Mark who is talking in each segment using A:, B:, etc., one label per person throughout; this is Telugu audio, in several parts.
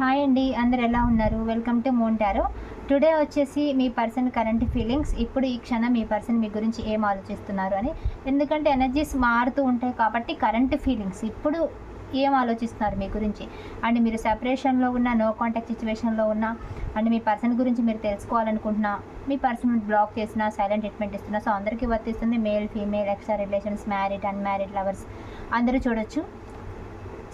A: హాయ్ అండి అందరు ఎలా ఉన్నారు? వెల్కమ్ టు మోంటారో టుడే వచ్చేసి మీ పర్సన్ కరెంట్ ఫీలింగ్స్ ఇప్పుడు ఈ క్షణం మీ పర్సన్ మీ గురించి ఏం ఆలోచిస్తున్నారు అని. ఎందుకంటే ఎనర్జీస్ మారుతూ ఉంటాయి కాబట్టి కరెంట్ ఫీలింగ్స్ ఇప్పుడు ఏం ఆలోచిస్తున్నారు మీ గురించి? అండ్ మీరు సెపరేషన్లో ఉన్న నో కాంటాక్ట్ సిచ్యువేషన్లో ఉన్న అండ్ మీ పర్సన్ గురించి మీరు తెలుసుకోవాలనుకుంటున్నా మీ పర్సన్ బ్లాక్ చేసిన సైలెంట్ ట్రీట్మెంట్ ఇస్తున్నా సో అందరికీ వర్తిస్తుంది. Male female extra relations married unmarried lovers అందరూ చూడొచ్చు.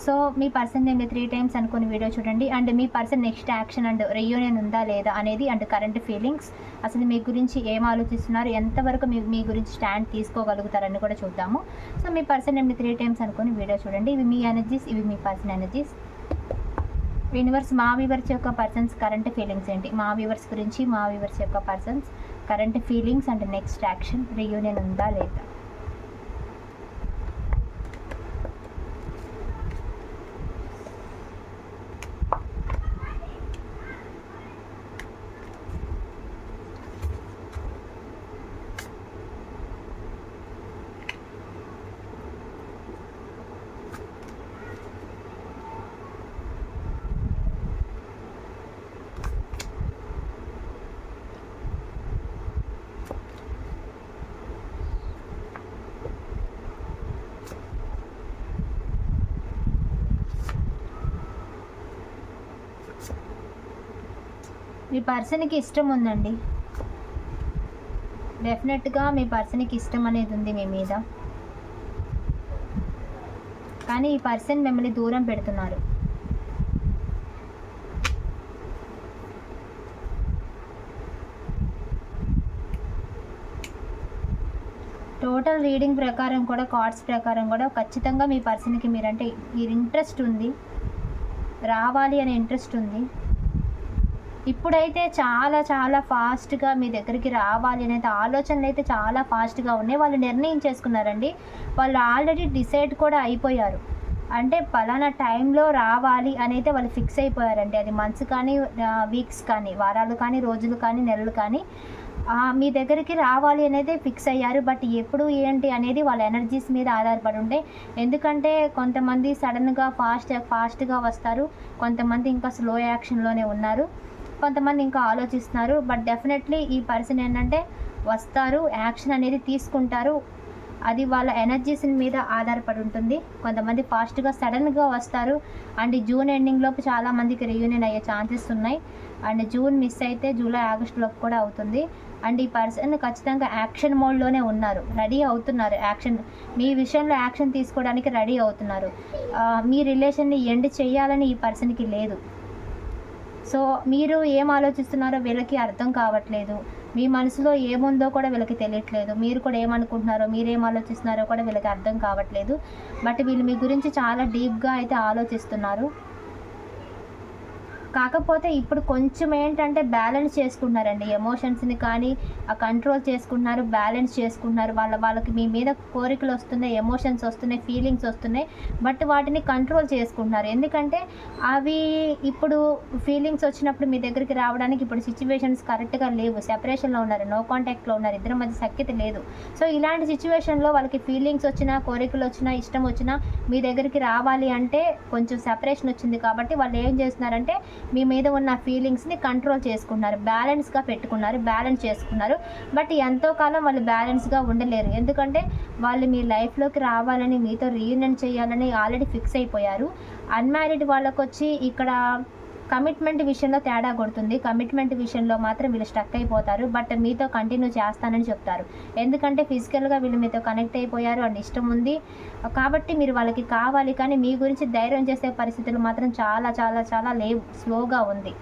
A: సో మీ పర్సన్ నేమ్ త్రీ టైమ్స్ అనుకుని వీడియో చూడండి. And me person next action and reunion ఉందా లేదా అనేది అండ్ కరెంట్ ఫీలింగ్స్ అసలు మీ గురించి ఏం ఆలోచిస్తున్నారు? ఎంతవరకు మీ మీ గురించి స్టాండ్ తీసుకోగలుగుతారని కూడా చూద్దాము. సో మీ పర్సన్ నేమ్ త్రీ టైమ్స్ అనుకుని వీడియో చూడండి. ఇవి మీ ఎనర్జీస్ ఇవి మీ పర్సన్ ఎనర్జీస్ యూనివర్స్ మా వ్యూవర్స్ యొక్క పర్సన్స్ కరెంట్ ఫీలింగ్స్ ఏంటి? మా వ్యూవర్స్ గురించి మా వ్యూవర్స్ యొక్క persons current feelings and next action reunion ఉందా లేదా? మీ పర్సన్కి ఇష్టం ఉందండి. డెఫినెట్గా మీ పర్సన్కి ఇష్టం అనేది ఉంది మీ మీద. కానీ ఈ పర్సన్ మిమ్మల్ని దూరం పెడుతున్నారు. టోటల్ రీడింగ్ ప్రకారం కూడా కార్డ్స్ ప్రకారం కూడా ఖచ్చితంగా మీ పర్సన్కి మీరంటే ఈ ఇంట్రెస్ట్ ఉంది. రావాలి అనే ఇంట్రెస్ట్ ఉంది. ఇప్పుడైతే చాలా చాలా ఫాస్ట్గా మీ దగ్గరికి రావాలి అనేది ఆలోచనలు అయితే చాలా ఫాస్ట్గా ఉన్నాయి. వాళ్ళు నిర్ణయం చేసుకున్నారండి. వాళ్ళు ఆల్రెడీ డిసైడ్ కూడా అయిపోయారు. అంటే పలానా టైంలో రావాలి అని అయితే వాళ్ళు ఫిక్స్ అయిపోయారండి. అది మంత్స్ కానీ వీక్స్ కానీ వారాలు కానీ రోజులు కానీ నెలలు కానీ మీ దగ్గరికి రావాలి అనేది ఫిక్స్ అయ్యారు. బట్ ఎప్పుడు ఏంటి అనేది వాళ్ళ ఎనర్జీస్ మీద ఆధారపడి ఉండే. ఎందుకంటే కొంతమంది సడన్గా ఫాస్ట్ ఫాస్ట్గా వస్తారు. కొంతమంది ఇంకా స్లో యాక్షన్లోనే ఉన్నారు. కొంతమంది ఇంకా ఆలోచిస్తున్నారు బట్ డెఫినెట్లీ ఈ పర్సన్ ఏంటంటే వస్తారు యాక్షన్ అనేది తీసుకుంటారు. అది వాళ్ళ ఎనర్జీస్ మీద ఆధారపడి ఉంటుంది. కొంతమంది ఫాస్ట్గా సడన్గా వస్తారు. అండ్ జూన్ ఎండింగ్ లోపు చాలా మందికి అయ్యే ఛాన్సెస్ ఉన్నాయి. అండ్ జూన్ మిస్ అయితే జూలై ఆగస్ట్ లోపు కూడా అవుతుంది. అండ్ ఈ పర్సన్ ఖచ్చితంగా యాక్షన్ మోడ్లోనే ఉన్నారు. రెడీ అవుతున్నారు యాక్షన్ మీ విషయంలో యాక్షన్ తీసుకోవడానికి రెడీ అవుతున్నారు. మీ రిలేషన్ని ఎండ్ చేయాలని ఈ పర్సన్కి లేదు. సో మీరు ఏం ఆలోచిస్తున్నారో వీళ్ళకి అర్థం కావట్లేదు. మీ మనసులో ఏముందో కూడా వీళ్ళకి తెలియట్లేదు. మీరు కూడా ఏమనుకుంటున్నారో మీరేం ఆలోచిస్తున్నారో కూడా వీళ్ళకి అర్థం కావట్లేదు. బట్ వీళ్ళు మీ గురించి చాలా డీప్గా అయితే ఆలోచిస్తున్నారు. కాకపోతే ఇప్పుడు కొంచెం ఏంటంటే బ్యాలెన్స్ చేసుకున్నారండి. ఎమోషన్స్ని కానీ ఆ కంట్రోల్ చేసుకున్నారు బ్యాలెన్స్ చేసుకుంటున్నారు వాళ్ళ వాళ్ళకి మీ మీద కోరికలు వస్తున్నాయి ఎమోషన్స్ వస్తున్నాయి ఫీలింగ్స్ వస్తున్నాయి బట్ వాటిని కంట్రోల్ చేసుకుంటున్నారు. ఎందుకంటే అవి ఇప్పుడు ఫీలింగ్స్ వచ్చినప్పుడు మీ దగ్గరికి రావడానికి ఇప్పుడు సిచ్యువేషన్స్ కరెక్ట్గా లేవు. సెపరేషన్లో ఉన్నారు నో కాంటాక్ట్లో ఉన్నారు ఇద్దరి మధ్య సఖ్యత లేదు. సో ఇలాంటి సిచ్యువేషన్లో వాళ్ళకి ఫీలింగ్స్ వచ్చినా కోరికలు వచ్చినా ఇష్టం వచ్చినా మీ దగ్గరికి రావాలి అంటే కొంచెం సెపరేషన్ వచ్చింది కాబట్టి వాళ్ళు ఏం చేస్తున్నారంటే మీ మీద ఉన్న ఫీలింగ్స్ని కంట్రోల్ చేసుకున్నారు బ్యాలెన్స్గా పెట్టుకున్నారు బ్యాలెన్స్ చేసుకున్నారు. బట్ ఎంతో కాలం వాళ్ళు బ్యాలెన్స్గా ఉండలేరు. ఎందుకంటే వాళ్ళు మీ లైఫ్లోకి రావాలని మీతో రీయూనియన్ చేయాలని ఆల్రెడీ ఫిక్స్ అయిపోయారు. అన్మ్యారీడ్ వాళ్ళకొచ్చి ఇక్కడ కమిట్మెంట్ విషయంలో తేడా కొడుతుంది. కమిట్మెంట్ విషయంలో మాత్రం వీళ్ళు స్టక్ అయిపోతారు. బట్ మీతో కంటిన్యూ చేస్తానని చెప్తారు. ఎందుకంటే ఫిజికల్గా వీళ్ళు మీతో కనెక్ట్ అయిపోయారు. అని ఇష్టం ఉంది. కాబట్టి మీరు వాళ్ళకి కావాలి. కానీ మీ గురించి ధైర్యం చేసే పరిస్థితులు మాత్రం చాలా చాలా చాలా లేవు. స్లోగా ఉంది.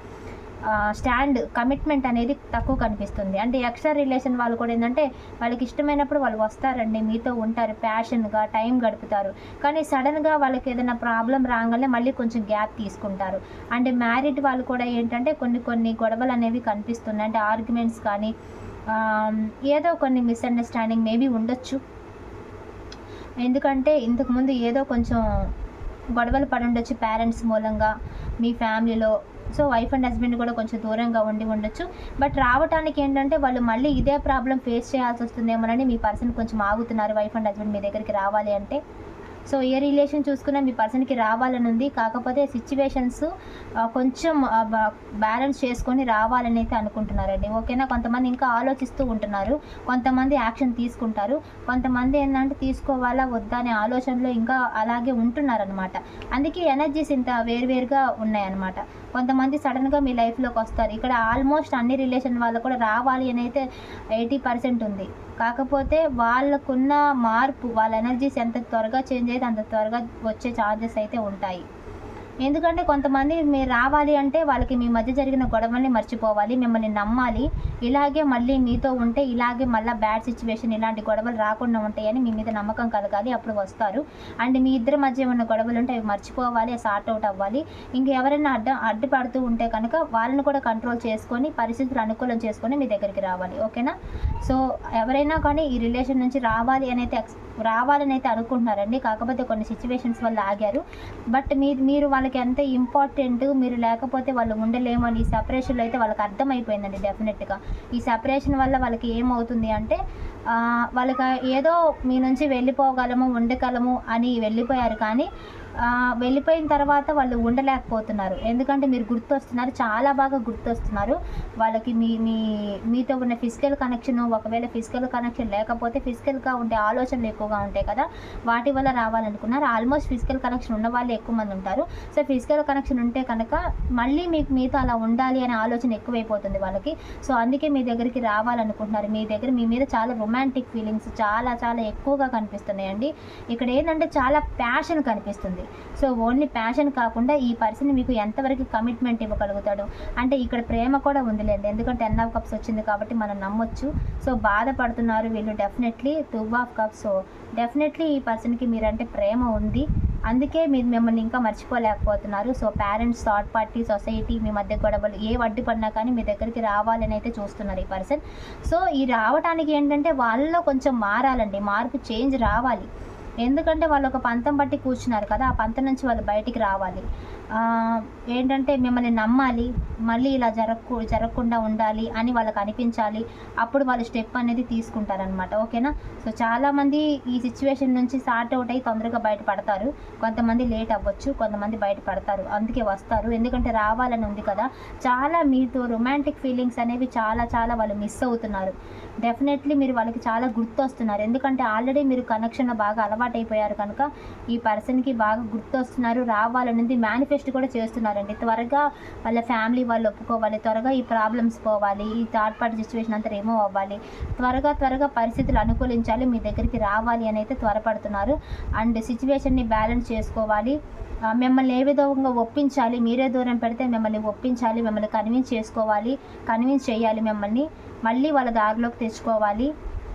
A: స్టాండ్ కమిట్మెంట్ అనేది తక్కువ కనిపిస్తుంది. అంటే ఎక్స్ట్రా రిలేషన్ వాళ్ళు కూడా ఏంటంటే వాళ్ళకి ఇష్టమైనప్పుడు వాళ్ళు వస్తారండి మీతో ఉంటారు ప్యాషన్గా టైం గడుపుతారు. కానీ సడన్గా వాళ్ళకి ఏదైనా ప్రాబ్లం రాగానే మళ్ళీ కొంచెం గ్యాప్ తీసుకుంటారు. అంటే మ్యారీడ్ వాళ్ళు కూడా ఏంటంటే కొన్ని కొన్ని గొడవలు అనేవి కనిపిస్తున్నాయి. అంటే ఆర్గ్యుమెంట్స్ కానీ ఏదో కొన్ని మిస్అండర్స్టాండింగ్ మేబీ ఉండొచ్చు. ఎందుకంటే ఇంతకుముందు ఏదో కొంచెం గొడవలు పడి ఉండొచ్చు పేరెంట్స్ మూలంగా మీ ఫ్యామిలీలో సో వైఫ్ అండ్ హస్బెండ్ కూడా కొంచెం దూరంగా ఉండి ఉండొచ్చు. బట్ రావటానికి ఏంటంటే వాళ్ళు మళ్ళీ ఇదే ప్రాబ్లం ఫేస్ చేయాల్సి వస్తుందేమోనని మీ పర్సన్ కొంచెం ఆగుతున్నారు వైఫ్ అండ్ హస్బెండ్ మీ దగ్గరికి రావాలి అంటే. సో ఏ రిలేషన్ చూసుకున్నా మీ పర్సన్కి రావాలని ఉంది. కాకపోతే సిచ్యువేషన్స్ కొంచెం బ్యాలెన్స్ చేసుకొని రావాలని అయితే అనుకుంటున్నారండి. ఓకేనా? కొంతమంది ఇంకా ఆలోచిస్తూ ఉంటున్నారు. కొంతమంది యాక్షన్ తీసుకుంటారు. కొంతమంది ఏంటంటే తీసుకోవాలా వద్దా అనే ఆలోచనలో ఇంకా అలాగే ఉంటున్నారనమాట అందుకే ఎనర్జీస్ ఇంత వేరువేరుగా ఉన్నాయన్నమాట. కొంతమంది సడన్గా మీ లైఫ్లోకి వస్తారు. ఇక్కడ ఆల్మోస్ట్ అన్ని రిలేషన్ వాళ్ళు కూడా రావాలి అని అయితే ఎయిటీ పర్సెంట్ ఉంది. కాకపోతే వాళ్ళకున్న మార్పు వాళ్ళ ఎనర్జీస్ ఎంత త్వరగా చేంజ్ అయితే అంత త్వరగా వచ్చే ఛార్జెస్ అయితే ఉంటాయి. ఎందుకంటే కొంతమంది మీరు రావాలి అంటే వాళ్ళకి మీ మధ్య జరిగిన గొడవల్ని మర్చిపోవాలి మిమ్మల్ని నమ్మాలి. ఇలాగే మళ్ళీ మీతో ఉంటే ఇలాగే మళ్ళీ బ్యాడ్ సిచ్యువేషన్ ఇలాంటి గొడవలు రాకుండా ఉంటాయని మీ మీద నమ్మకం కలగాలి అప్పుడు వస్తారు. అండ్ మీ ఇద్దరి మధ్య ఉన్న గొడవలు ఉంటే అవి మర్చిపోవాలి సార్ట్ అవుట్ అవ్వాలి. ఇంకెవరైనా అడ్డ అడ్డుపడుతూ ఉంటే కనుక వాళ్ళని కూడా కంట్రోల్ చేసుకొని పరిస్థితులు అనుకూలం చేసుకొని మీ దగ్గరికి రావాలి. ఓకేనా? సో ఎవరైనా కానీ ఈ రిలేషన్ నుంచి రావాలి అనేది ఎక్స్ రావాలని అయితే అనుకుంటున్నారండి. కాకపోతే కొన్ని సిచ్యువేషన్స్ వల్ల ఆగారు. బట్ మీరు మీరు వాళ్ళకి ఎంత ఇంపార్టెంట్ మీరు లేకపోతే వాళ్ళు ఉండలేము అని ఈ సపరేషన్లో అయితే వాళ్ళకి అర్థమైపోయిందండి డెఫినెట్గా ఈ సపరేషన్ వల్ల వాళ్ళకి ఏమవుతుంది అంటే వాళ్ళకి ఏదో మీ నుంచి వెళ్ళిపోగలము ఉండగలము అని వెళ్ళిపోయారు. కానీ వెళ్ళిపోయిన తర్వాత వాళ్ళు ఉండలేకపోతున్నారు. ఎందుకంటే మీరు గుర్తొస్తున్నారు చాలా బాగా గుర్తొస్తున్నారు. వాళ్ళకి మీ మీ మీతో ఉన్న ఫిజికల్ కనెక్షన్ ఒకవేళ ఫిజికల్ కనెక్షన్ లేకపోతే ఫిజికల్గా ఉండే ఆలోచనలు ఎక్కువగా ఉంటాయి కదా. వాటి వల్ల రావాలనుకున్నారు. ఆల్మోస్ట్ ఫిజికల్ కనెక్షన్ ఉన్న వాళ్ళు ఎక్కువ మంది ఉంటారు. సో ఫిజికల్ కనెక్షన్ ఉంటే కనుక మళ్ళీ మీకు మీతో అలా ఉండాలి అనే ఆలోచన ఎక్కువైపోతుంది వాళ్ళకి. సో అందుకే మీ దగ్గరికి రావాలనుకుంటున్నారు. మీ దగ్గర మీ మీద చాలా రొమాంటిక్ ఫీలింగ్స్ చాలా చాలా ఎక్కువగా కనిపిస్తున్నాయండి. ఇక్కడ ఏంటంటే చాలా ప్యాషన్ కనిపిస్తుంది. సో ఓన్లీ ప్యాషన్ కాకుండా ఈ పర్సన్ మీకు ఎంతవరకు కమిట్మెంట్ ఇవ్వగలుగుతాడు? అంటే ఇక్కడ ప్రేమ కూడా ఉందిలేండి. ఎందుకంటే టెన్ ఆఫ్ కప్స్ వచ్చింది కాబట్టి మనం నమ్మొచ్చు. సో బాధపడుతున్నారు వీళ్ళు definitely two of cups so definitely ఈ పర్సన్కి మీరంటే ప్రేమ ఉంది. అందుకే మీరు మిమ్మల్ని ఇంకా మర్చిపోలేకపోతున్నారు. So parents third party society మీ మధ్య గొడవలు ఏ వడ్డీ పడినా కానీ మీ దగ్గరికి రావాలని అయితే చూస్తున్నారు ఈ పర్సన్ సో ఈ రావడానికి ఏంటంటే వాళ్ళలో కొంచెం మారాలండి. మార్పు చేంజ్ రావాలి. ఎందుకంటే వాళ్ళు ఒక పంతం బట్టి కూర్చున్నారు కదా ఆ పంతం నుంచి వాళ్ళు బయటికి రావాలి. ఏంటంటే మిమ్మల్ని నమ్మాలి మళ్ళీ ఇలా జరగకు జరగకుండా ఉండాలి అని వాళ్ళకి అనిపించాలి. అప్పుడు వాళ్ళు స్టెప్ అనేది తీసుకుంటారనమాట ఓకేనా? సో చాలామంది ఈ సిచ్యువేషన్ నుంచి సార్ట్ అవుట్ అయ్యి తొందరగా బయటపడతారు కొంతమంది లేట్ అవ్వచ్చు కొంతమంది బయటపడతారు అందుకే వస్తారు. ఎందుకంటే రావాలని ఉంది కదా. చాలా మీతో రొమాంటిక్ ఫీలింగ్స్ అనేవి చాలా చాలా వాళ్ళు మిస్ అవుతున్నారు. డెఫినెట్లీ మీరు వాళ్ళకి చాలా గుర్తొస్తున్నారు. ఎందుకంటే ఆల్రెడీ మీరు కనెక్షన్లో బాగా అలవాటు అలవాటైపోయారు కనుక ఈ పర్సన్కి బాగా గుర్తొస్తున్నారు రావాలనేది మేనిఫెస్ట్ కూడా చేస్తున్నారండి. త్వరగా వాళ్ళ ఫ్యామిలీ వాళ్ళు ఒప్పుకోవాలి త్వరగా ఈ ప్రాబ్లమ్స్ పోవాలి ఈ థర్డ్ పార్టీ సిచ్యువేషన్ అంతా రిమూవ్ అవ్వాలి త్వరగా త్వరగా పరిస్థితులు అనుకూలించాలి మీ దగ్గరికి రావాలి అని అయితే త్వరపడుతున్నారు. అండ్ సిచ్యువేషన్ని బ్యాలెన్స్ చేసుకోవాలి. మిమ్మల్ని ఏ విధంగా ఒప్పించాలి మీరే దూరం పెడితే మిమ్మల్ని ఒప్పించాలి మిమ్మల్ని కన్విన్స్ చేసుకోవాలి కన్విన్స్ చేయాలి మిమ్మల్ని మళ్ళీ వాళ్ళ దారిలోకి తెచ్చుకోవాలి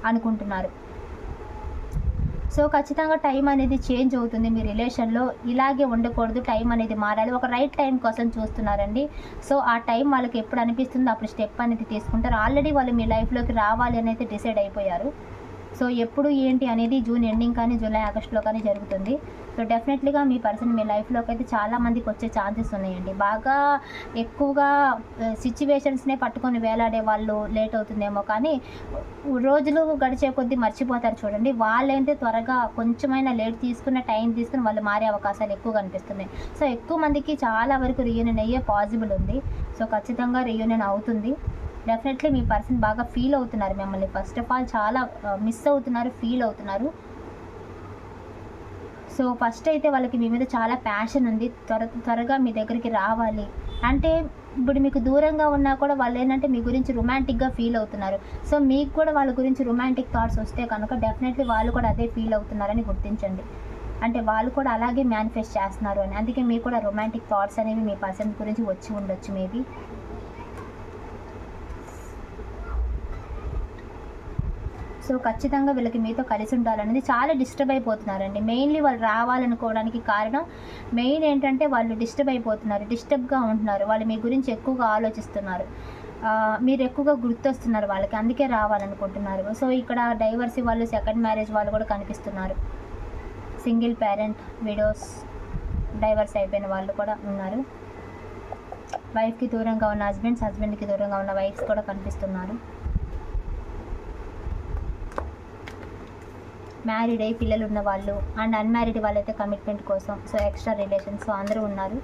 A: అనుకుంటున్నారు. సో ఖచ్చితంగా టైం అనేది చేంజ్ అవుతుంది మీ రిలేషన్లో. ఇలాగే ఉండకూడదు టైం అనేది మారాలి. ఒక రైట్ టైం కోసం చూస్తున్నారండి. సో ఆ టైం వాళ్ళకి ఎప్పుడు అనిపిస్తుందో అప్పుడు స్టెప్ అనేది తీసుకుంటారు. ఆల్రెడీ వాళ్ళు మీ లైఫ్లోకి రావాలి అని అయితే డిసైడ్ అయిపోయారు. సో ఎప్పుడు ఏంటి అనేది జూన్ ఎండింగ్ కానీ జూలై ఆగస్ట్లో కానీ జరుగుతుంది. సో డెఫినెట్లీగా మీ పర్సన్ మీ లైఫ్లోకి అయితే చాలా మందికి వచ్చే ఛాన్సెస్ ఉన్నాయండి. బాగా ఎక్కువగా సిచ్యువేషన్స్నే పట్టుకొని వేలాడే వాళ్ళు లేట్ అవుతుందేమో కానీ రోజులు గడిచే కొద్దీ మర్చిపోతారు చూడండి. వాళ్ళైతే త్వరగా కొంచెమైనా లేట్ తీసుకున్న టైం తీసుకుని వాళ్ళు మారే అవకాశాలు ఎక్కువ కనిపిస్తున్నాయి. సో ఎక్కువ మందికి చాలా వరకు రీయూనియన్ అయ్యే పాసిబుల్ ఉంది. సో ఖచ్చితంగా రీయూనియన్ అవుతుంది. డెఫినెట్లీ మీ పర్సన్ బాగా ఫీల్ అవుతున్నారు మిమ్మల్ని. ఫస్ట్ ఆఫ్ ఆల్ చాలా uh, మిస్ అవుతున్నారు ఫీల్ అవుతున్నారు. సో ఫస్ట్ అయితే వాళ్ళకి మీ మీద చాలా ప్యాషన్ ఉంది. త్వర త్వరగా మీ దగ్గరికి రావాలి. అంటే ఇప్పుడు మీకు దూరంగా ఉన్నా కూడా వాళ్ళు ఏంటంటే మీ గురించి రొమాంటిక్గా ఫీల్ అవుతున్నారు. సో మీకు కూడా వాళ్ళ గురించి రొమాంటిక్ థాట్స్ వస్తే కనుక డెఫినెట్లీ వాళ్ళు కూడా అదే ఫీల్ అవుతున్నారని గుర్తించండి. అంటే వాళ్ళు కూడా అలాగే మేనిఫెస్ట్ చేస్తున్నారు అని. అందుకే మీకు కూడా రొమాంటిక్ థాట్స్ అనేవి మీ పర్సన్ గురించి వచ్చి ఉండొచ్చు మేబీ సో ఖచ్చితంగా వీళ్ళకి మీతో కలిసి ఉండాలనేది చాలా డిస్టర్బ్ అయిపోతున్నారండి. మెయిన్లీ వాళ్ళు రావాలనుకోవడానికి కారణం మెయిన్ ఏంటంటే వాళ్ళు డిస్టర్బ్ అయిపోతున్నారు డిస్టర్బ్గా ఉంటున్నారు. వాళ్ళు మీ గురించి ఎక్కువగా ఆలోచిస్తున్నారు. మీరు ఎక్కువగా గుర్తొస్తున్నారు వాళ్ళకి అందుకే రావాలనుకుంటున్నారు. సో ఇక్కడ డైవర్సీ వాళ్ళు సెకండ్ మ్యారేజ్ వాళ్ళు కూడా కనిపిస్తున్నారు. సింగిల్ పేరెంట్ విడోస్ డైవర్స్ అయిపోయిన వాళ్ళు కూడా ఉన్నారు. వైఫ్కి దూరంగా ఉన్న హస్బెండ్స్ హస్బెండ్కి దూరంగా ఉన్న వైఫ్స్ కూడా కనిపిస్తున్నారు. మ్యారీడ్ అయ్యి పిల్లలు ఉన్న వాళ్ళు అండ్ అన్మ్యారీడ్ వాళ్ళైతే కమిట్మెంట్ కోసం సో ఎక్స్ట్రా రిలేషన్స్ సో అందరూ ఉన్నారు.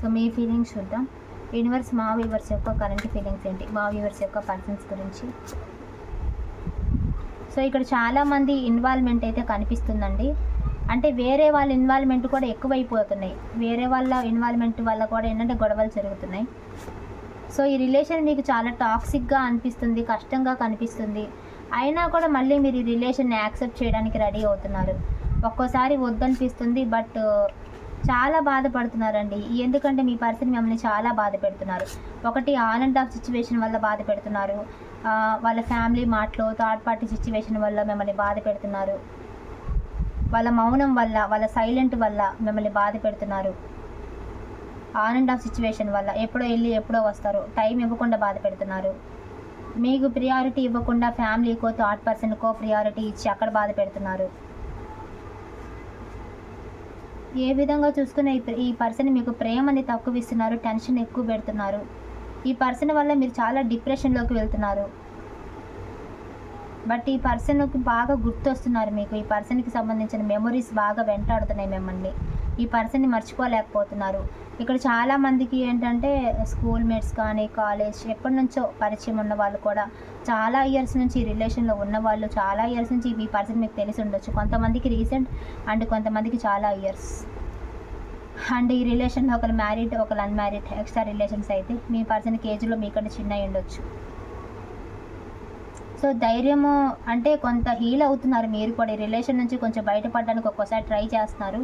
A: సో మీ ఫీలింగ్స్ చూద్దాం. యూనివర్స్ మా వ్యూవర్స్ యొక్క కరెంట్ ఫీలింగ్స్ ఏంటి? మా వ్యూవర్స్ యొక్క పర్సన్స్ గురించి. సో ఇక్కడ చాలామంది ఇన్వాల్వ్మెంట్ అయితే కనిపిస్తుందండి. అంటే వేరే వాళ్ళ ఇన్వాల్వ్మెంట్ కూడా ఎక్కువైపోతున్నాయి. వేరే వాళ్ళ ఇన్వాల్వ్మెంట్ వల్ల కూడా ఏంటంటే గొడవలు జరుగుతున్నాయి. సో ఈ రిలేషన్ మీకు చాలా టాక్సిక్గా అనిపిస్తుంది కష్టంగా కనిపిస్తుంది. అయినా కూడా మళ్ళీ మీరు ఈ రిలేషన్ని యాక్సెప్ట్ చేయడానికి రెడీ అవుతున్నారు. ఒక్కోసారి వద్దనిపిస్తుంది బట్ చాలా బాధపడుతున్నారండి. ఎందుకంటే మీ పర్సన్ మిమ్మల్ని చాలా బాధ పెడుతున్నారు. ఒకటి ఆన్ అండ్ ఆఫ్ సిచ్యువేషన్ వల్ల బాధ పెడుతున్నారు. వాళ్ళ ఫ్యామిలీ మాటలో థర్డ్ పార్టీ సిచ్యువేషన్ వల్ల మిమ్మల్ని బాధ పెడుతున్నారు. వాళ్ళ మౌనం వల్ల వాళ్ళ సైలెంట్ వల్ల మిమ్మల్ని బాధ పెడుతున్నారు. ఆన్ అండ్ ఆఫ్ సిచ్యువేషన్ వల్ల ఎప్పుడో వెళ్ళి ఎప్పుడో వస్తారు. టైం ఇవ్వకుండా బాధ పెడుతున్నారు. మీకు ప్రియారిటీ ఇవ్వకుండా ఫ్యామిలీకో థర్డ్ పర్సన్కో ప్రియారిటీ ఇచ్చి అక్కడ బాధ పెడుతున్నారు. ఏ విధంగా చూసుకున్న ఈ పర్సన్ మీకు ప్రేమని తక్కువ ఇస్తున్నారు టెన్షన్ ఎక్కువ పెడుతున్నారు. ఈ పర్సన్ వల్ల మీరు చాలా డిప్రెషన్లోకి వెళ్తున్నారు. బట్ ఈ పర్సన్కి బాగా గుర్తొస్తున్నారు మీకు. ఈ పర్సన్కి సంబంధించిన మెమొరీస్ బాగా వెంటాడుతున్నాయి మిమ్మల్ని. ఈ పర్సన్ని మర్చిపోలేకపోతున్నారు. ఇక్కడ చాలా మందికి ఏంటంటే స్కూల్ మేట్స్ కానీ కాలేజ్ ఎప్పటి నుంచో పరిచయం ఉన్న వాళ్ళు కూడా చాలా ఇయర్స్ నుంచి రిలేషన్లో ఉన్న వాళ్ళు చాలా ఇయర్స్ నుంచి ఈ పర్సన్ మీకు తెలిసి ఉండొచ్చు. కొంతమందికి రీసెంట్ అండ్ కొంతమందికి చాలా ఇయర్స్ అండ్ ఈ రిలేషన్లో ఒకరు మ్యారీడ్ ఒకరు అన్మ్యారీడ్ ఎక్స్ట్రా రిలేషన్స్ అయితే మీ పర్సన్కి ఏజ్లో మీకంటే చిన్న ఉండొచ్చు. సో ధైర్యము అంటే కొంత హీల్ అవుతున్నారు మీరు కూడా. ఈ రిలేషన్ నుంచి కొంచెం బయటపడడానికి ఒక్కోసారి ట్రై చేస్తున్నారు.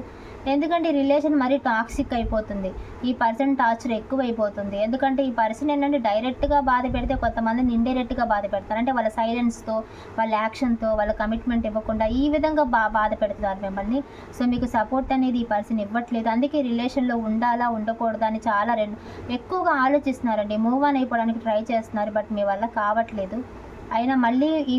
A: ఎందుకంటే ఈ రిలేషన్ మరీ టాక్సిక్ అయిపోతుంది. ఈ పర్సన్ టార్చర్ ఎక్కువ అయిపోతుంది ఎందుకంటే ఈ పర్సన్ ఏంటంటే డైరెక్ట్గా బాధ పెడితే కొంతమందిని ఇండైరెక్ట్గా బాధ పెడతారు. అంటే వాళ్ళ సైలెన్స్తో వాళ్ళ యాక్షన్తో వాళ్ళ కమిట్మెంట్ ఇవ్వకుండా ఈ విధంగా బా బాధ పెడుతున్నారు మిమ్మల్ని. సో మీకు సపోర్ట్ అనేది ఈ పర్సన్ ఇవ్వట్లేదు. అందుకే రిలేషన్లో ఉండాలా ఉండకూడదా అని చాలా రెండు ఎక్కువగా ఆలోచిస్తున్నారండి. మూవ్ ఆన్ అయిపోవడానికి ట్రై చేస్తున్నారు బట్ మీ వల్ల కావట్లేదు. అయినా మళ్ళీ ఈ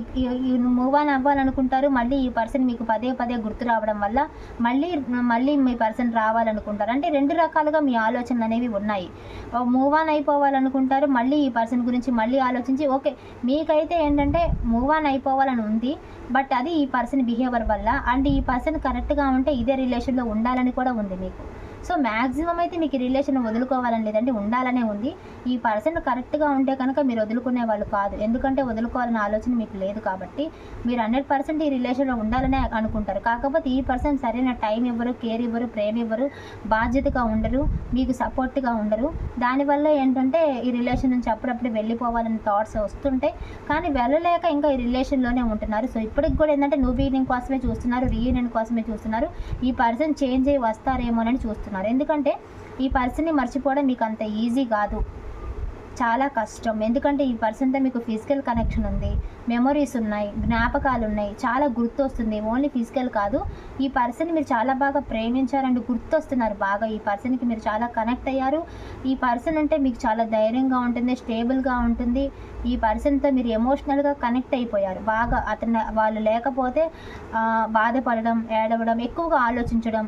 A: మూవ్ ఆన్ అవ్వాలనుకుంటారు. మళ్ళీ ఈ పర్సన్ మీకు పదే పదే గుర్తు రావడం వల్ల మళ్ళీ మళ్ళీ మీ పర్సన్ రావాలనుకుంటారు. అంటే రెండు రకాలుగా మీ ఆలోచనలు అనేవి ఉన్నాయి. మూవ్ ఆన్ అయిపోవాలనుకుంటారు. మళ్ళీ ఈ పర్సన్ గురించి మళ్ళీ ఆలోచించి ఓకే మీకైతే ఏంటంటే మూవ్ ఆన్ అయిపోవాలని ఉంది బట్ అది ఈ పర్సన్ బిహేవియర్ వల్ల అండ్ ఈ పర్సన్ కరెక్ట్గా ఉంటే ఇదే రిలేషన్లో ఉండాలని కూడా ఉంది మీకు. సో మ్యాక్సిమం అయితే మీకు రిలేషన్ వదులుకోవాలని లేదంటే ఉండాలనే ఉంది. ఈ పర్సన్ కరెక్ట్గా ఉంటే కనుక మీరు వదులుకునే వాళ్ళు కాదు. ఎందుకంటే వదులుకోవాలనే ఆలోచన మీకు లేదు కాబట్టి మీరు హండ్రెడ్ పర్సెంట్ ఈ రిలేషన్లో ఉండాలనే అనుకుంటారు. కాకపోతే ఈ పర్సన్ సరైన టైం ఇవ్వరు కేర్ ఇవ్వరు ప్రేమ ఇవ్వరు బాధ్యతగా ఉండరు మీకు సపోర్ట్గా ఉండరు. దానివల్ల ఏంటంటే ఈ రిలేషన్ నుంచి అప్పుడప్పుడు వెళ్ళిపోవాలని థాట్స్ వస్తుంటాయి. కానీ వెళ్ళలేక ఇంకా ఈ రిలేషన్లోనే ఉంటున్నారు. సో ఇప్పటికి కూడా ఏంటంటే నువ్వు బిగినింగ్ కోసమే చూస్తున్నారు రీయూనియన్ కోసమే చూస్తున్నారు. ఈ పర్సన్ చేంజ్ అయ్యి వస్తారేమోనని చూస్తున్నారు. ఎందుకంటే ఈ పర్సన్ని మర్చిపోవడం మీకు అంత ఈజీ కాదు. చాలా కష్టం. ఎందుకంటే ఈ పర్సన్తో మీకు ఫిజికల్ కనెక్షన్ ఉంది మెమొరీస్ ఉన్నాయి జ్ఞాపకాలు ఉన్నాయి. చాలా గుర్తొస్తుంది. ఓన్లీ ఫిజికల్ కాదు ఈ పర్సన్ మీరు చాలా బాగా ప్రేమించారండి గుర్తొస్తున్నారు బాగా. ఈ పర్సన్కి మీరు చాలా కనెక్ట్ అయ్యారు. ఈ పర్సన్ అంటే మీకు చాలా ధైర్యంగా ఉంటుంది స్టేబుల్గా ఉంటుంది. ఈ పర్సన్తో మీరు ఎమోషనల్గా కనెక్ట్ అయిపోయారు. బాగా అతను వాళ్ళు లేకపోతే బాధపడడం ఏడవడం ఎక్కువగా ఆలోచించడం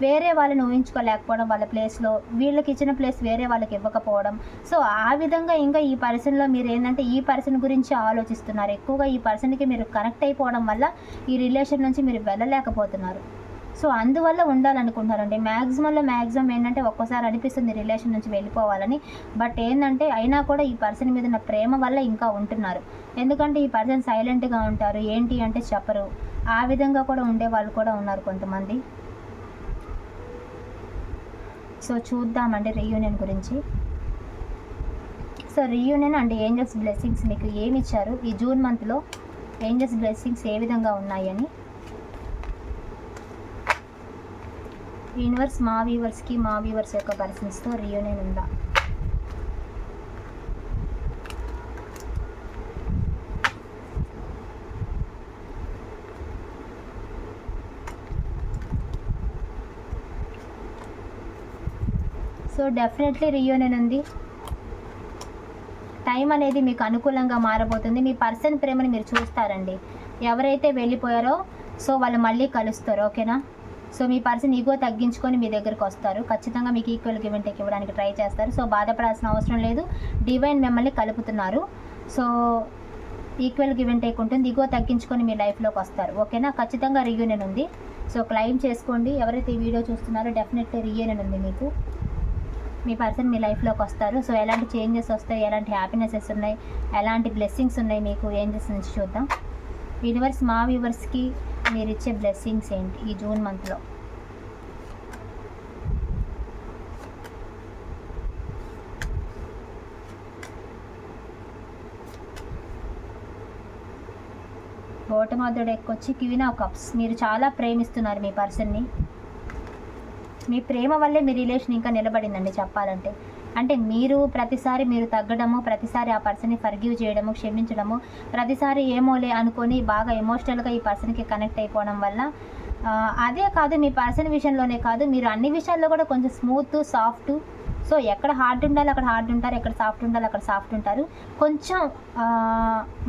A: వేరే వాళ్ళని ఊహించుకోలేకపోవడం వాళ్ళ ప్లేస్లో వీళ్ళకి ఇచ్చిన ప్లేస్ వేరే వాళ్ళకి ఇవ్వకపోవడం. సో ఆ విధంగా ఇంకా ఈ పర్సన్లో మీరు ఏంటంటే ఈ పర్సన్ గురించి ఆలోచిస్తున్నారు. ఎక్కువగా ఈ పర్సన్కి మీరు కనెక్ట్ అయిపోవడం వల్ల ఈ రిలేషన్ నుంచి మీరు వెళ్ళలేకపోతున్నారు. సో అందువల్ల ఉండాలనుకుంటారండి మ్యాక్సిమంలో మ్యాక్సిమం ఏంటంటే ఒక్కోసారి అనిపిస్తుంది రిలేషన్ నుంచి వెళ్ళిపోవాలని. బట్ ఏంటంటే అయినా కూడా ఈ పర్సన్ మీద ఉన్న ప్రేమ వల్ల ఇంకా ఉంటున్నారు. ఎందుకంటే ఈ పర్సన్ సైలెంట్గా ఉంటారు. ఏంటి అంటే చెప్పరు. ఆ విధంగా కూడా ఉండే వాళ్ళు కూడా ఉన్నారు కొంతమంది. సో చూద్దామండి రీయూనియన్ గురించి. So reunion and angels blessings మీకు ఏమి ఇచ్చారు? ఈ జూన్ మంత్లో ఏంజల్స్ బ్లెస్సింగ్స్ ఏ విధంగా ఉన్నాయని. యూనివర్స్ మా వ్యూవర్స్కి మా వ్యూవర్స్ యొక్క పర్సన్స్తో రీయూనియన్ ఉందా సో డెఫినెట్లీ రీయూనియన్ ఉంది. టైం అనేది మీకు అనుకూలంగా మారబోతుంది. మీ పర్సన్ ప్రేమని మీరు చూస్తారండి. ఎవరైతే వెళ్ళిపోయారో సో వాళ్ళు మళ్ళీ కలుస్తారు ఓకేనా? సో మీ పర్సన్ ఈగో తగ్గించుకొని మీ దగ్గరకు వస్తారు. ఖచ్చితంగా మీకు ఈక్వల్ గివ్ టేక్ ఇవ్వడానికి ట్రై చేస్తారు. సో బాధపడాల్సిన అవసరం లేదు. డివైన్ మిమ్మల్ని కలుపుతున్నారు. సో ఈక్వల్ గివెన్ టేక్ ఉంటుంది. ఇగో తగ్గించుకొని మీ లైఫ్లోకి వస్తారు. ఓకేనా? ఖచ్చితంగా రియూనియన్ ఉంది. సో క్లైమ్ చేసుకోండి. ఎవరైతే ఈ వీడియో చూస్తున్నారో డెఫినెట్లీ రియూనియన్ ఉంది మీకు. మీ పర్సన్ మీ లైఫ్లోకి వస్తారు. సో ఎలాంటి చేంజెస్ వస్తాయి? ఎలాంటి హ్యాపీనెసెస్ ఉన్నాయి? ఎలాంటి బ్లెస్సింగ్స్ ఉన్నాయి మీకు? ఏం నుంచి చూద్దాం. యూనివర్స్ మా వ్యూవర్స్కి మీరు ఇచ్చే బ్లెస్సింగ్స్ ఏంటి ఈ జూన్ మంత్లో? బాటమ్ ఆఫ్ ద వచ్చి క్వీన్ ఆఫ్ కప్స్. మీరు చాలా ప్రేమిస్తున్నారు మీ పర్సన్ని. మీ ప్రేమ వల్లే మీ రిలేషన్ ఇంకా నిలబడిందండి చెప్పాలంటే. అంటే మీరు ప్రతిసారి మీరు తగ్గడము ప్రతిసారి ఆ పర్సన్ని ఫర్గ్యూ చేయడము క్షమించడము ప్రతిసారి ఏమోలే అనుకొని బాగా ఎమోషనల్గా ఈ పర్సన్కి కనెక్ట్ అయిపోవడం వల్ల అదే కాదు మీ పర్సన్ విషయంలోనే కాదు మీరు అన్ని విషయాల్లో కూడా కొంచెం స్మూత్ సాఫ్ట్ సో ఎక్కడ హార్డ్ ఉండాలి అక్కడ హార్డ్ ఉంటారు ఎక్కడ సాఫ్ట్ ఉండాలి అక్కడ సాఫ్ట్ ఉంటారు. కొంచెం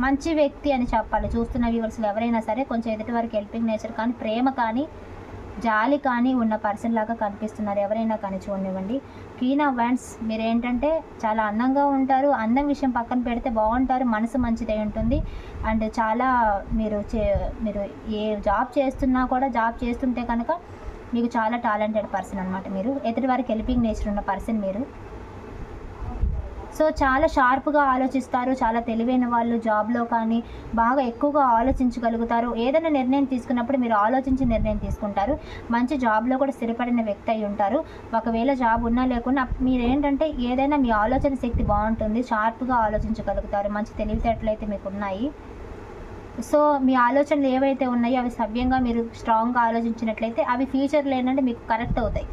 A: మంచి వ్యక్తి అని చెప్పాలి. చూస్తున్న వ్యూవర్స్లో ఎవరైనా సరే కొంచెం ఎదుటి వారికి హెల్పింగ్ నేచర్ కానీ ప్రేమ కానీ జాలి కానీ ఉన్న పర్సన్ లాగా కనిపిస్తున్నారు. ఎవరైనా కానీ చూడనివ్వండి. క్వీన్ ఆఫ్ వ్యాండ్స్ మీరు ఏంటంటే చాలా అందంగా ఉంటారు. అందం విషయం పక్కన పెడితే బాగుంటారు. మనసు మంచిదై ఉంటుంది. అండ్ చాలా మీరు చే మీరు ఏ జాబ్ చేస్తున్నా కూడా జాబ్ చేస్తుంటే కనుక మీకు చాలా టాలెంటెడ్ పర్సన్ అనమాట మీరు. ఎదుటి వారికి హెల్పింగ్ నేచర్ ఉన్న పర్సన్ మీరు. సో చాలా షార్ప్గా ఆలోచిస్తారు. చాలా తెలివైన వాళ్ళు జాబ్లో కానీ బాగా ఎక్కువగా ఆలోచించగలుగుతారు. ఏదైనా నిర్ణయం తీసుకున్నప్పుడు మీరు ఆలోచించి నిర్ణయం తీసుకుంటారు. మంచి జాబ్లో కూడా స్థిరపడిన వ్యక్తి అయి ఉంటారు. ఒకవేళ జాబ్ ఉన్నా లేకున్నా మీరు ఏంటంటే ఏదైనా మీ ఆలోచన శక్తి బాగుంటుంది. షార్ప్గా ఆలోచించగలుగుతారు. మంచి తెలివితేటలు అయితే మీకు ఉన్నాయి సో మీ ఆలోచనలు ఏవైతే ఉన్నాయో అవి సవ్యంగా మీరు స్ట్రాంగ్గా ఆలోచించినట్లయితే అవి ఫ్యూచర్లో ఏంటంటే మీకు కరెక్ట్ అవుతాయి.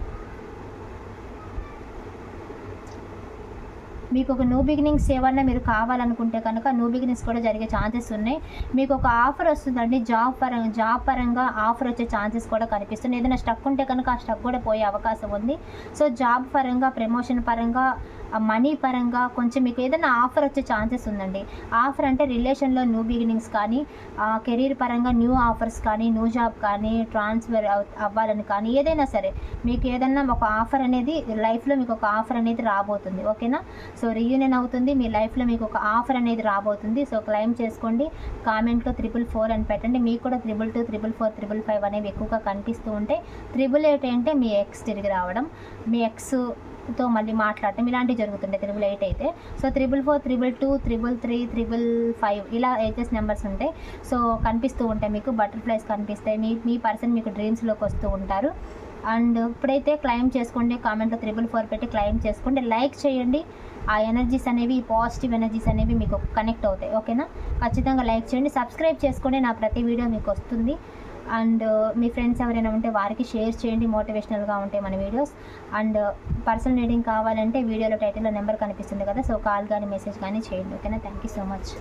A: మీకు ఒక న్యూ బిగినింగ్స్ ఏమన్నా మీరు కావాలనుకుంటే కనుక న్యూ బిగినింగ్స్ కూడా జరిగే ఛాన్సెస్ ఉన్నాయి. మీకు ఒక ఆఫర్ వస్తుందండి జాబ్ పరంగా జాబ్ పరంగా ఆఫర్ వచ్చే ఛాన్సెస్ కూడా కనిపిస్తున్నాయి. ఏదైనా స్టక్ ఉంటే కనుక ఆ స్టక్ కూడా పోయే అవకాశం ఉంది. సో జాబ్ పరంగా ప్రమోషన్ పరంగా మనీ పరంగా కొంచెం మీకు ఏదైనా ఆఫర్ వచ్చే ఛాన్సెస్ ఉందండి. ఆఫర్ అంటే రిలేషన్లో న్యూ బిగినింగ్స్ కానీ కెరీర్ పరంగా న్యూ ఆఫర్స్ కానీ న్యూ జాబ్ కానీ ట్రాన్స్ఫర్ అవ్వాలని కానీ ఏదైనా సరే మీకు ఏదైనా ఒక ఆఫర్ అనేది లైఫ్లో మీకు ఒక ఆఫర్ అనేది రాబోతుంది. ఓకేనా సో రీయూనియన్ అవుతుంది. మీ లైఫ్లో మీకు ఒక ఆఫర్ అనేది రాబోతుంది. సో క్లైమ్ చేసుకోండి. కామెంట్లో త్రిపుల్ ఫోర్ అని పెట్టండి. మీకు కూడా triple two triple four triple five అనేవి ఎక్కువగా కనిపిస్తూ ఉంటాయి త్రిబుల్ ఎయిట్ అంటే మీ ఎక్స్ తిరిగి రావడం. మీ ఎక్స్ తో మళ్ళీ మాట్లాడటం ఇలాంటివి జరుగుతుంటాయి త్రిబుల్ ఎయిట్ అయితే. So triple four triple two triple three triple five ఇలా ఏజెస్ నెంబర్స్ ఉంటాయి. సో కనిపిస్తూ ఉంటాయి మీకు. బటర్ఫ్లైస్ కనిపిస్తాయి మీ మీ పర్సన్ మీకు డ్రీమ్స్లోకి వస్తూ ఉంటారు. అండ్ ఇప్పుడైతే క్లైమ్ చేసుకోండి. కామెంట్లో త్రిబుల్ ఫోర్ పెట్టి క్లైమ్ చేసుకోండి. లైక్ చేయండి. ఆ ఎనర్జీస్ అనేవి పాజిటివ్ ఎనర్జీస్ అనేవి మీకు కనెక్ట్ అవుతాయి. ఓకేనా? ఖచ్చితంగా లైక్ చేయండి. సబ్స్క్రైబ్ చేసుకోండి. నా ప్రతి వీడియో మీకు వస్తుంది. అండ్ మీ ఫ్రెండ్స్ ఎవరైనా ఉంటే వారికి షేర్ చేయండి మోటివేషనల్గా ఉంటాయి మన వీడియోస్ అండ్ పర్సనల్ రీడింగ్ కావాలంటే వీడియోలో టైటిల్లో నెంబర్ కనిపిస్తుంది కదా సో కాల్ కానీ మెసేజ్ కానీ చేయండి. ఓకేనా? Thank you so much